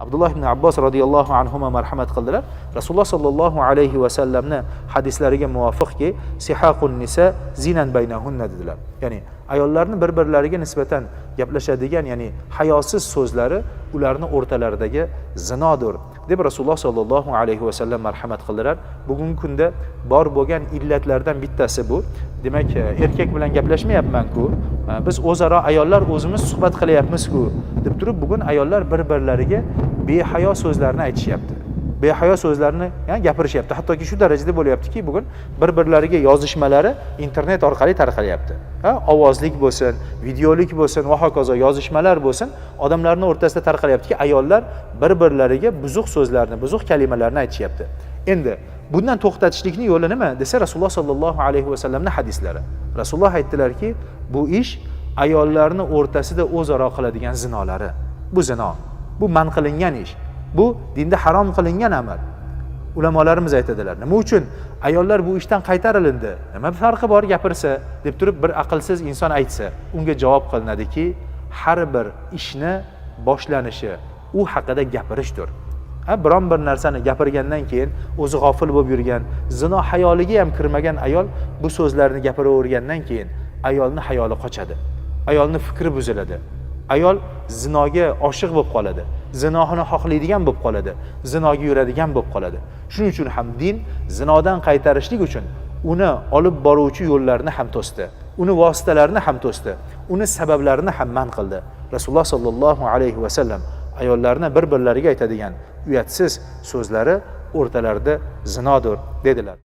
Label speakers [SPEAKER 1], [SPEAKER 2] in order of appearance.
[SPEAKER 1] abdulloh ibn abbos roziyallohu anhu marhamat qildilar. Rasululloh sollallohu alayhi vasallamni hadislariga muvofiqki sihaqun nisa zinan baynahunna dedilar. Ya'ni ayollarni bir birlariga nisbatan gaplashadigan ya'ni hayosiz so'zlari ularni o'rtalaridagi zinodir deb rasululloh sollallohu alayhi vasallam marhamat qildilar. Bugungi kunda bor bo'lgan illatlardan bittasi bu. Demak e, erkak bilan gaplashmayapmanku e, biz o'zaro ayollar o'zimiz suhbat qilyapmizku deb turib bugun ayollar bir birlariga behayo so'zlarni aytishyapti behayo so'zlarni gapirishyapti hattoki shu darajada bo'lyaptiki bugun bir birlariga yozishmalari internet orqali tarqalyapti. Ovozlik bo'lsin videolik bo'lsin va hokazo yozishmalar bo'lsin odamlarni o'rtasida tarqalyaptiki ayollar bir birlariga buzuq so'zlarni buzuq kalimalarni aytishyapti. Endi bundan to'xtatishlikni yo'li nima desa rasululloh sollallohu alayhi vasallamni hadislari. Rasululloh aytdilarki bu ish ayollarni o'rtasida o'zaro qiladigan zinolari. Bu zino bu man qilingan ish. Bu dinda harom qilingan amal. Ulamolarimiz aytadilar nima uchun? Ayollar bu ishdan qaytarilindi. Nima farqi bor gapirsa? deb turib bir aqlsiz inson aytsa unga javob qilinadiki har bir ishni boshlanishi u haqida gapirishdir. Ha biron bir narsani gapirgandan keyin o'zi g'ofil bo'lib yurgan zino hayoliga ham kirmagan ayol bu so'zlarni gapiravergandan keyin ayolni hayoli qochadi. Ayolni fikri buziladi. Ayol zinoga oshiq bo'lib qoladi. Zinohini xohlaydigan bo'lib qoladi. Zinoga yuradigan bo'lib qoladi. Shuning uchun ham din zinodan qaytarishlik uchun uni olib boruvchi yo'llarni ham to'sdi. Uni vositalarini ham to'sdi. Uni sabablarini ham man qildi. Rasululloh sollallohu alayhi vasallam ayollarni bir birlariga aytadigan uyatsiz so'zlari o'rtalarida zinodir dedilar.